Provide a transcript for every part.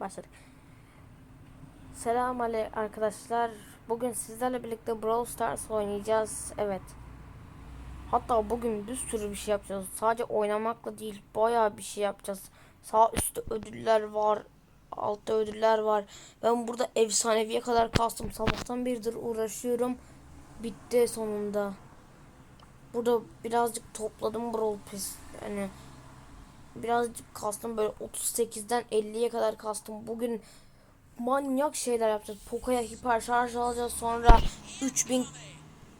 başladık. Selam ale arkadaşlar. Bugün sizlerle birlikte Brawl Stars oynayacağız. Evet. Hatta bugün bir sürü bir şey yapacağız. Sadece oynamakla değil, bayağı bir şey yapacağız. Sağ üstte ödüller var. Altta ödüller var. Ben burada efsaneviye kadar kastım. Sabahtan beridir uğraşıyorum. Bitti sonunda. Burada birazcık topladım Brawl Pass. Yani birazcık kastım böyle 38'den 50'ye kadar kastım. Bugün manyak şeyler yapacağız. Poco'ya hiper şarj alacağız. Sonra 3000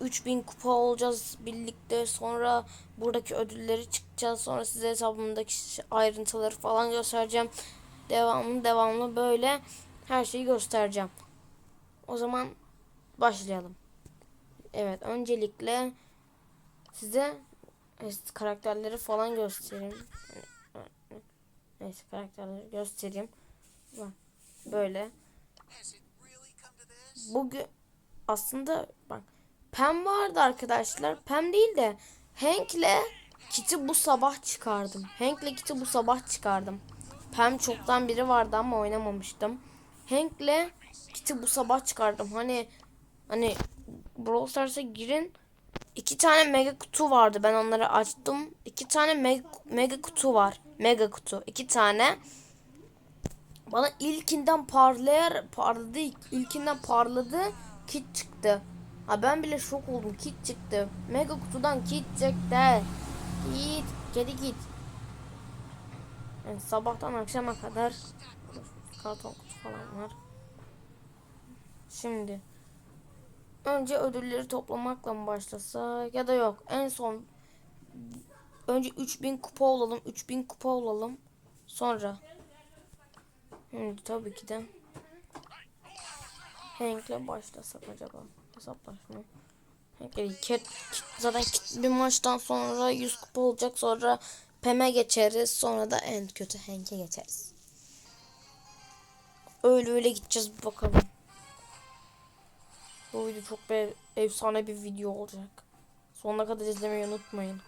3000 kupa olacağız birlikte. Sonra buradaki ödülleri çıkacağız. Sonra size hesabımdaki ayrıntıları falan göstereceğim. Devamlı devamlı böyle her şeyi göstereceğim. O zaman başlayalım. Evet öncelikle size karakterleri falan göstereyim. Neyse karakterleri göstereyim. Bak böyle. Bugün aslında bak Pem vardı arkadaşlar. Pem değil de Hank'le Kit'i bu sabah çıkardım. Hank'le Kit'i bu sabah çıkardım. Pem çoktan biri vardı ama oynamamıştım. Hank'le Kit'i bu sabah çıkardım. Hani hani Brawl Stars'a girin. İki tane mega kutu vardı. Ben onları açtım. İki tane mega, mega kutu var. Mega kutu. iki tane. Bana ilkinden parlayar parladı. ilkinden parladı. Kit çıktı. Ha ben bile şok oldum. Kit çıktı. Mega kutudan kit çıktı. Kit. Kedi kit. Yani sabahtan akşama kadar karton kutu falan var. Şimdi önce ödülleri toplamakla mı başlasak ya da yok. En son önce 3000 kupa olalım. 3000 kupa olalım. Sonra Şimdi tabii ki de Hank'le başlasak acaba? Hesaplaşma. Hank'le kit, zaten kit bir maçtan sonra 100 kupa olacak. Sonra Pem'e geçeriz. Sonra da en kötü Hank'e geçeriz. Öyle öyle gideceğiz bakalım. Bu video çok bir efsane bir video olacak. Sonuna kadar izlemeyi unutmayın.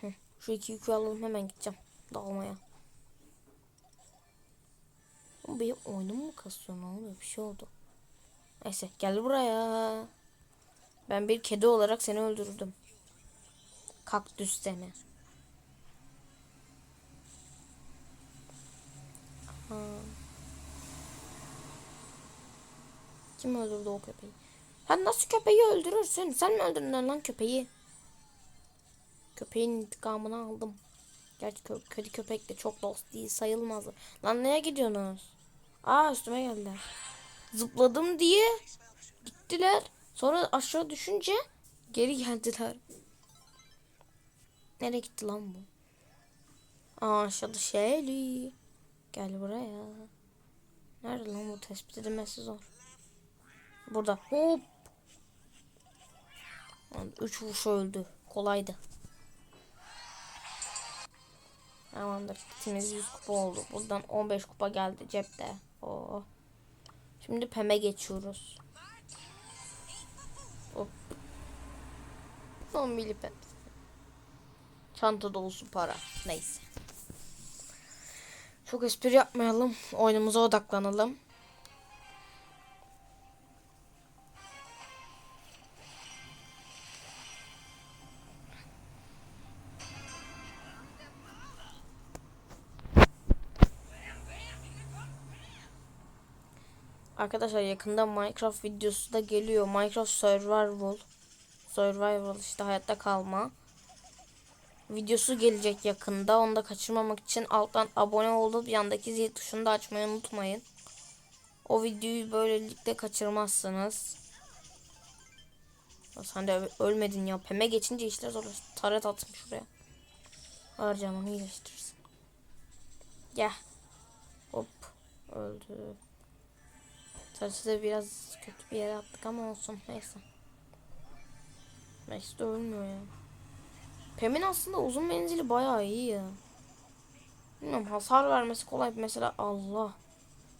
Hı, Şu iki yükü alalım hemen gideceğim dalmaya. Benim oyunum mu kasıyor ne oluyor bir şey oldu. Neyse gel buraya. Ben bir kedi olarak seni öldürdüm. Kaktüs seni. Aha. Kim öldürdü o köpeği? Sen nasıl köpeği öldürürsün? Sen mi öldürdün lan köpeği? Köpeğin intikamını aldım. Gerçi kö kötü köpek de çok dost değil sayılmaz. Lan nereye gidiyorsunuz? Aa üstüme geldiler. Zıpladım diye gittiler. Sonra aşağı düşünce geri geldiler. Nereye gitti lan bu? Aa aşağıda Shelly. Gel buraya. Nerede lan bu tespit edilmesi zor. Burada. Hop. Üç vuruş öldü. Kolaydı. Tamamdır. Kitimiz 100 kupa oldu. Buradan 15 kupa geldi cepte. Oo. Şimdi Pem'e geçiyoruz. Hop. 10 milipem. Çanta dolusu para. Neyse. Çok espri yapmayalım. Oyunumuza odaklanalım. Arkadaşlar yakında Minecraft videosu da geliyor. Minecraft Survival. Survival işte hayatta kalma. Videosu gelecek yakında. Onu da kaçırmamak için alttan abone olup yandaki zil tuşunu da açmayı unutmayın. O videoyu böylelikle kaçırmazsınız. Sen de ölmedin ya. Peme geçince işler zor. Taret attım şuraya. Harcamamı iyileştirsin. Gel. Hop. Öldü. Taşı biraz kötü bir yere attık ama olsun. Neyse. Neyse de ölmüyor ya. Pem'in aslında uzun menzili bayağı iyi ya. Bilmiyorum hasar vermesi kolay. Mesela Allah.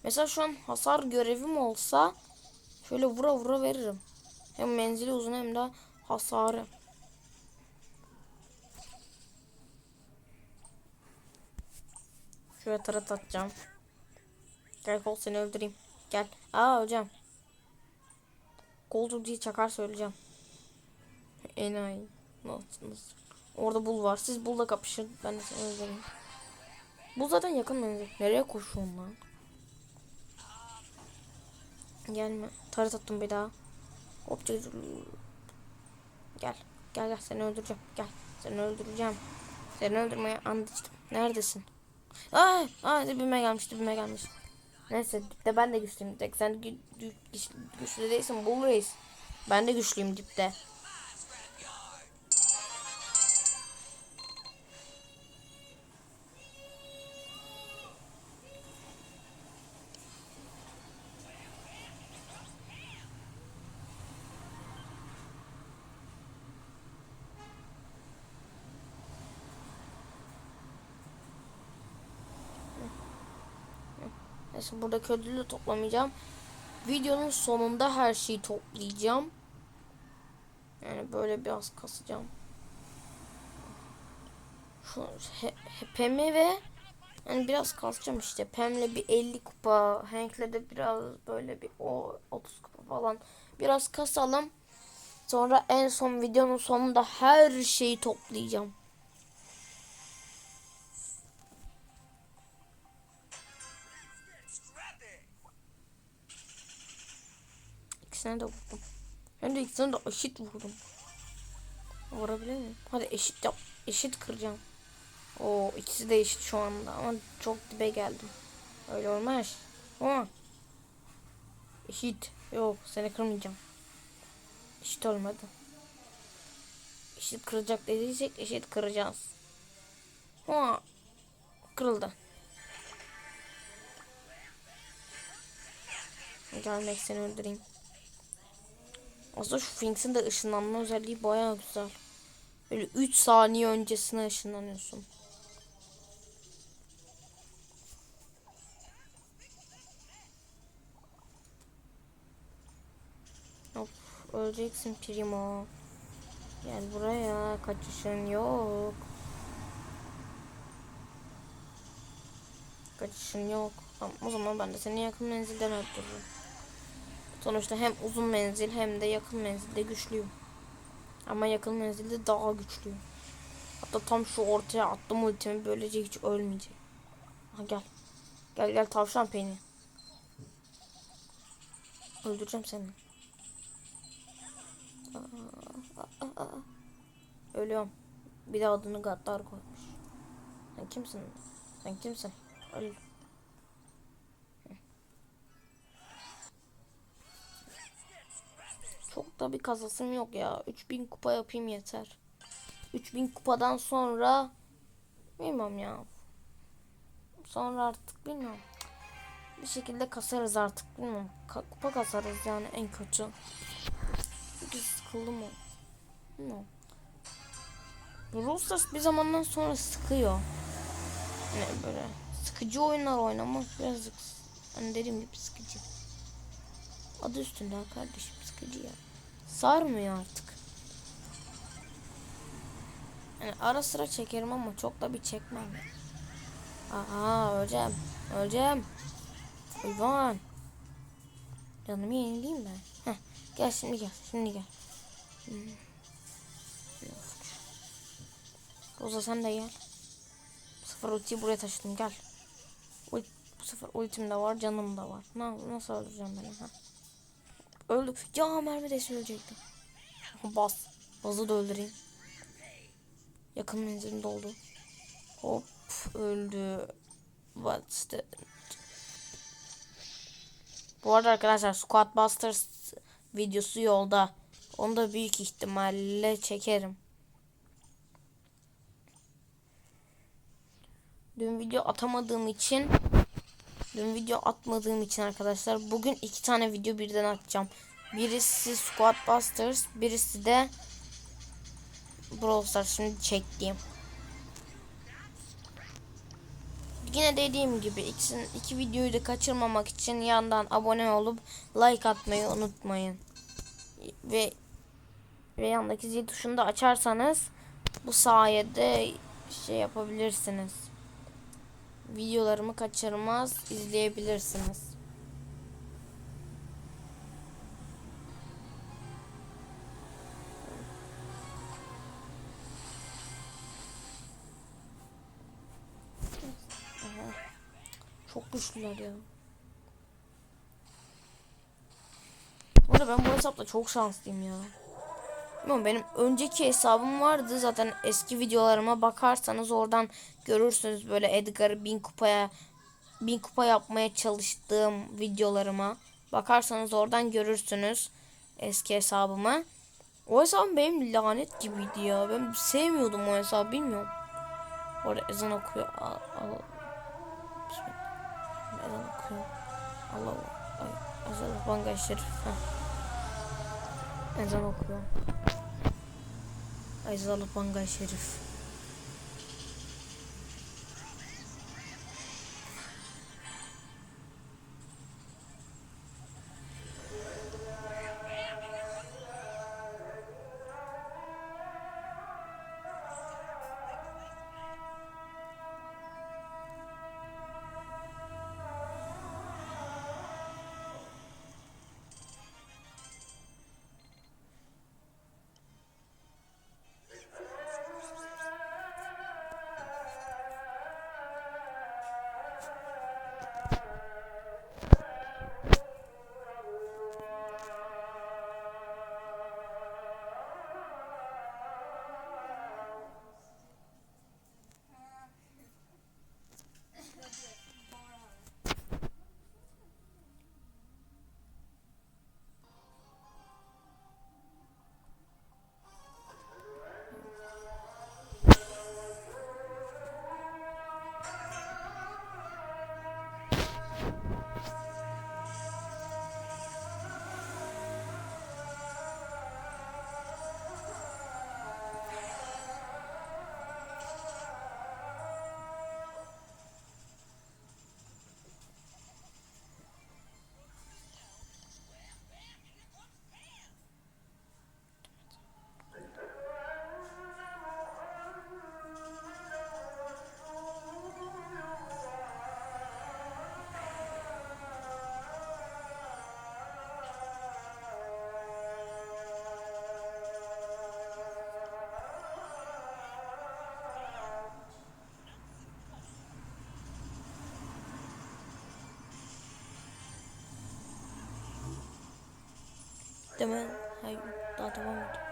Mesela şu an hasar görevim olsa şöyle vura vura veririm. Hem menzili uzun hem de hasarı. Şuraya tarat atacağım. Gel kol seni öldüreyim. Gel. Aa hocam. Koltuk diye çakar söyleyeceğim. Enayi. Nasıl, nasıl? Orada bul var. Siz bulla kapışın. Ben de seni öldüreyim. Bu zaten yakın menzil. Nereye koşuyorsun lan? Gelme. Tarat attım bir daha. Hop. Gel. Gel gel seni öldüreceğim. Gel. Seni öldüreceğim. Seni öldürmeye and içtim. Neredesin? Ay, ay dibime gelmiş dibime gelmiş. Neyse dipte ben de güçlüyüm. Tek sen gü gü güç- güçlü değilsin bul. Ben de güçlüyüm dipte. Neyse buradaki ödülü toplamayacağım. Videonun sonunda her şeyi toplayacağım. Yani böyle biraz kasacağım. Şu he, he- Pem'i ve yani biraz kasacağım işte. Pem'le bir 50 kupa, Hank'le de biraz böyle bir o 30 kupa falan. Biraz kasalım. Sonra en son videonun sonunda her şeyi toplayacağım. İkisine de vurdum. Hem de ikisine de eşit vurdum. Vurabilir miyim? Hadi eşit yap. Eşit kıracağım. O ikisi de eşit şu anda ama çok dibe geldim. Öyle olmaz. Ama eşit. Yok seni kırmayacağım. Eşit olmadı. Eşit kıracak dediysek eşit kıracağız. Ama kırıldı. Gelmek seni öldüreyim. Aslında şu Finks'in de ışınlanma özelliği bayağı güzel. Böyle 3 saniye öncesine ışınlanıyorsun. Of, öleceksin Primo. Gel buraya, kaçışın yok. Kaçışın yok. Tamam, o zaman ben de seni yakın menzilden öldürürüm. Sonuçta hem uzun menzil hem de yakın menzilde güçlüyüm. Ama yakın menzilde daha güçlüyüm. Hatta tam şu ortaya attım ultimi böylece hiç ölmeyecek. Ha gel. Gel gel tavşan peyni. Öldüreceğim seni. Aa. Ölüyorum. Bir de adını Gaddar koymuş. Sen kimsin? Sen kimsin? Öl. Çok da bir kazasım yok ya. 3000 kupa yapayım yeter. 3000 kupadan sonra bilmiyorum ya. Sonra artık bilmiyorum. Bir şekilde kasarız artık bilmiyorum. Ka- kupa kasarız yani en kötü. Çünkü sıkıldım o. Bilmiyorum. Brawl bir zamandan sonra sıkıyor. Yani böyle sıkıcı oyunlar oynamak birazcık hani dediğim gibi sıkıcı. Adı üstünde kardeşim sıkıcı ya. Sarmıyor artık. Yani ara sıra çekerim ama çok da bir çekmem. Aha öleceğim. Öleceğim. Hayvan. Canımı yenileyim ben. Heh, gel şimdi gel. Şimdi gel. Hmm. Roza sen de gel. Bu sefer ultiyi buraya taşıdım gel. Bu sefer ultim de var canım da var. Na, nasıl öldüreceğim beni ha? Öldük. Ya mermi de ölecektim. Bas. Bazı da öldüreyim. Yakın menzilim doldu. Hop öldü. What's the... Bu arada arkadaşlar Squad Busters videosu yolda. Onu da büyük ihtimalle çekerim. Dün video atamadığım için dün video atmadığım için arkadaşlar bugün iki tane video birden atacağım. Birisi Squad Busters, birisi de Brawl Stars şimdi çektiğim. Yine dediğim gibi ikisini, iki videoyu da kaçırmamak için yandan abone olup like atmayı unutmayın. Ve ve yandaki zil tuşunu da açarsanız bu sayede şey yapabilirsiniz. Videolarımı kaçırmaz izleyebilirsiniz. Çok güçlüler ya. Bu ben bu hesapla çok şanslıyım ya. Bilmiyorum benim önceki hesabım vardı zaten eski videolarıma bakarsanız oradan görürsünüz böyle Edgar'ı bin kupaya bin kupa yapmaya çalıştığım videolarıma bakarsanız oradan görürsünüz eski hesabımı. O hesabım benim lanet gibiydi ya. Ben sevmiyordum o hesabı bilmiyorum. Orada ezan okuyor. Al, al. Ezan okuyor. Allah Allah. Ay, ezan. Heh. Ezan okuyor. Ayzalı Bangay Şerif. Mi? Hayır. Daha devam ediyor.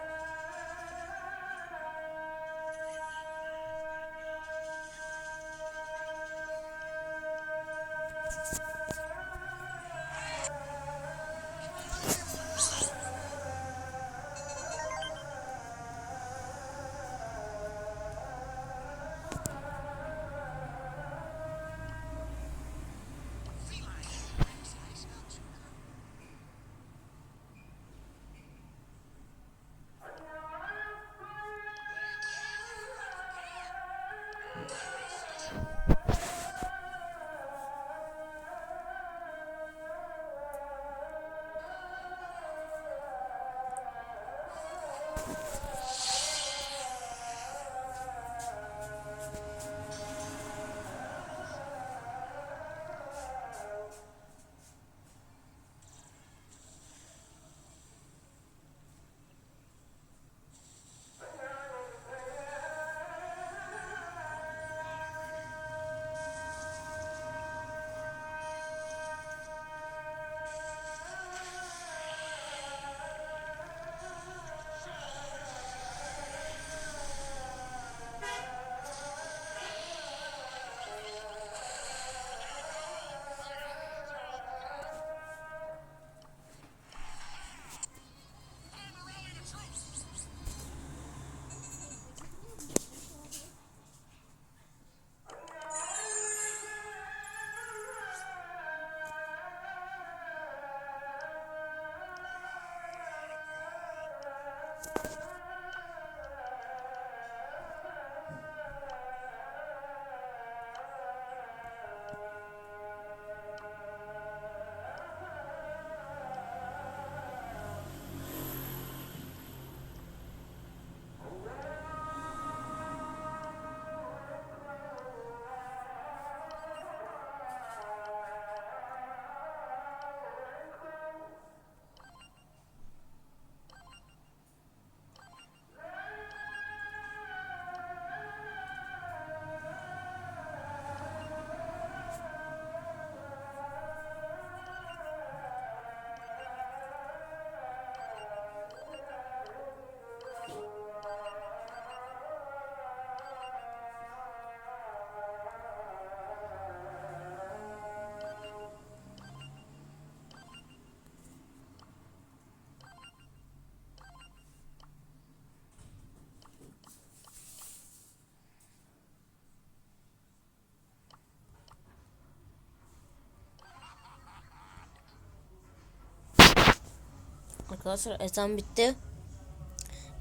Arkadaşlar. Ezan bitti.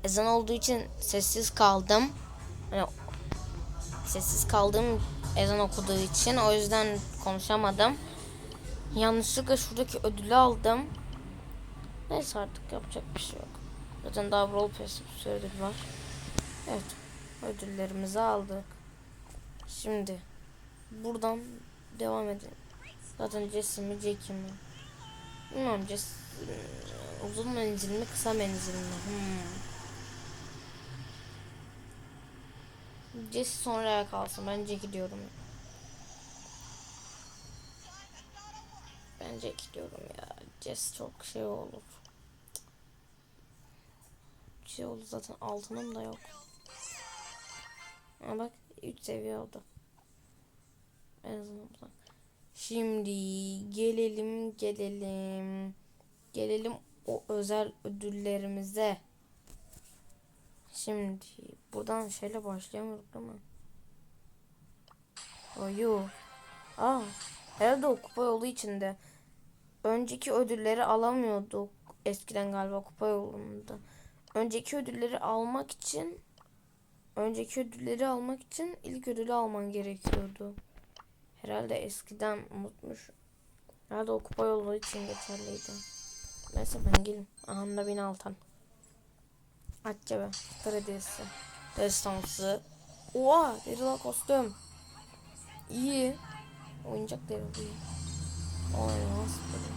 Ezan olduğu için sessiz kaldım. Hani sessiz kaldım ezan okuduğu için. O yüzden konuşamadım. Yanlışlıkla şuradaki ödülü aldım. Neyse artık yapacak bir şey yok. Zaten daha Brawl Pass'te bir sürü ödül var. Evet. Ödüllerimizi aldık. Şimdi buradan devam edelim. Zaten Jesse mi Jackie mi? Bilmiyorum Jesse uzun menzil mi kısa menzil mi? Hmm. Jesse sonraya kalsın. Bence gidiyorum. Bence gidiyorum ya. Jesse çok şey olur. Şey oldu zaten altınım da yok. Ama bak 3 seviye oldu. En azından. Şimdi gelelim gelelim. Gelelim o özel ödüllerimize. Şimdi buradan şeyle başlayamıyorduk değil mi? Ayu. Aa, herhalde o kupa yolu içinde. Önceki ödülleri alamıyorduk. Eskiden galiba kupa yolunda. Önceki ödülleri almak için önceki ödülleri almak için ilk ödülü alman gerekiyordu. Herhalde eskiden unutmuş. Herhalde o kupa yolu için geçerliydi. Neyse ben gelin. Aha da bin altan. Atça be. Kredisi. Destansı. Oha! Derila kostüm. İyi. Oyuncak deril iyi. Ay nasıl böyle.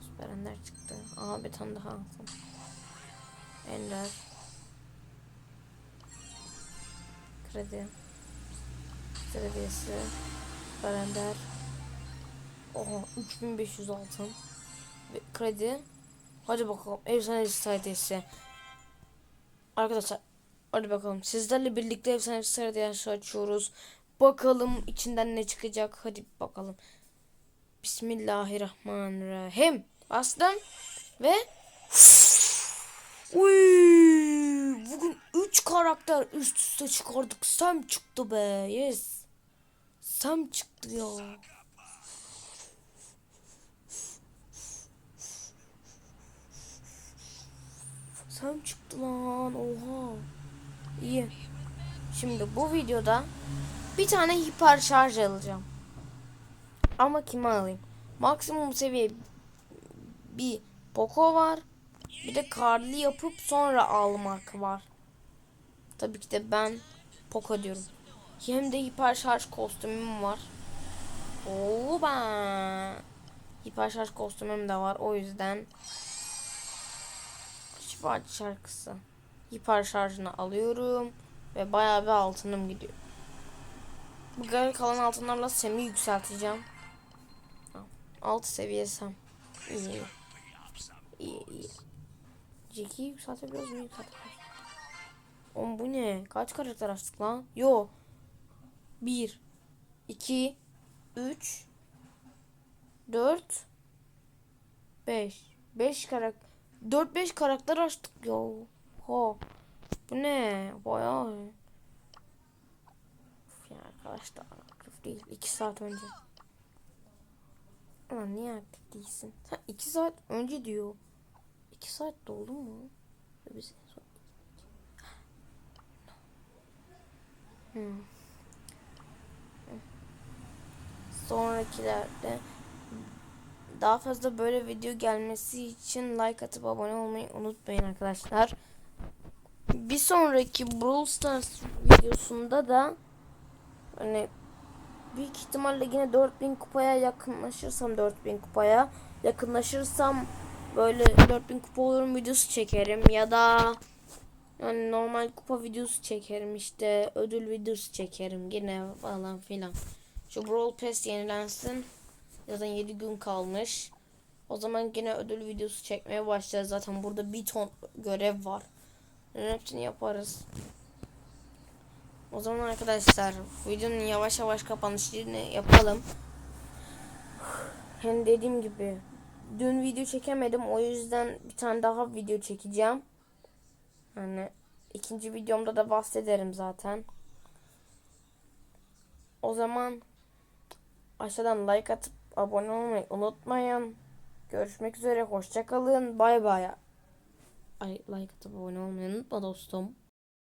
Süper Ender çıktı. Aha bir tane daha alsın. Ender. Kredi. Kredisi. Süper Ender. Oha 3500 altın. Kredi. Hadi bakalım. Efsane stratejisi. Arkadaşlar hadi bakalım. Sizlerle birlikte efsane stratejisi açıyoruz. Bakalım içinden ne çıkacak. Hadi bakalım. Bismillahirrahmanirrahim. Bastım. Ve Uy, bugün 3 karakter üst üste çıkardık. Sam çıktı be. Yes. Sam çıktı ya. Sam çıktı lan. Oha. İyi. Şimdi bu videoda bir tane hiper şarj alacağım. Ama kime alayım? Maksimum seviye bir Poco var. Bir de karlı yapıp sonra almak var. Tabii ki de ben Poco diyorum. Hem de hiper şarj kostümüm var. Oo ben. Hiper şarj kostümüm de var. O yüzden Şifacı şarkısı. Hiper şarjını alıyorum ve bayağı bir altınım gidiyor. Bu geri kalan altınlarla Sem'i yükselteceğim. 6 seviye Sem. İyi. İyi iyi. Jack'i yükseltebiliyoruz mu? Yükseltebiliyoruz. Oğlum bu ne? Kaç karakter açtık lan? Yo. 1 2 3 4 5 5 karakter 4-5 karakter açtık ya. Ha. Bu ne? Bayağı. Of ya arkadaşlar aktif değil. 2 saat önce. Ama niye aktif değilsin? Ha 2 saat önce diyor. 2 saat doldu mu? Biz hmm. Sonrakilerde daha fazla böyle video gelmesi için like atıp abone olmayı unutmayın arkadaşlar. Bir sonraki Brawl Stars videosunda da hani büyük ihtimalle yine 4000 kupaya yakınlaşırsam 4000 kupaya yakınlaşırsam böyle 4000 kupa olurum videosu çekerim ya da yani normal kupa videosu çekerim işte ödül videosu çekerim yine falan filan. Şu Brawl Pass yenilensin. Zaten 7 gün kalmış. O zaman yine ödül videosu çekmeye başlayacağız. Zaten burada bir ton görev var. Bunun hepsini yaparız. O zaman arkadaşlar videonun yavaş yavaş kapanışını yapalım. Hem dediğim gibi dün video çekemedim. O yüzden bir tane daha video çekeceğim. Hani ikinci videomda da bahsederim zaten. O zaman aşağıdan like atıp abone olmayı unutmayın. Görüşmek üzere. Hoşça kalın. Bay bay. Ay like atıp abone olmayı unutma dostum.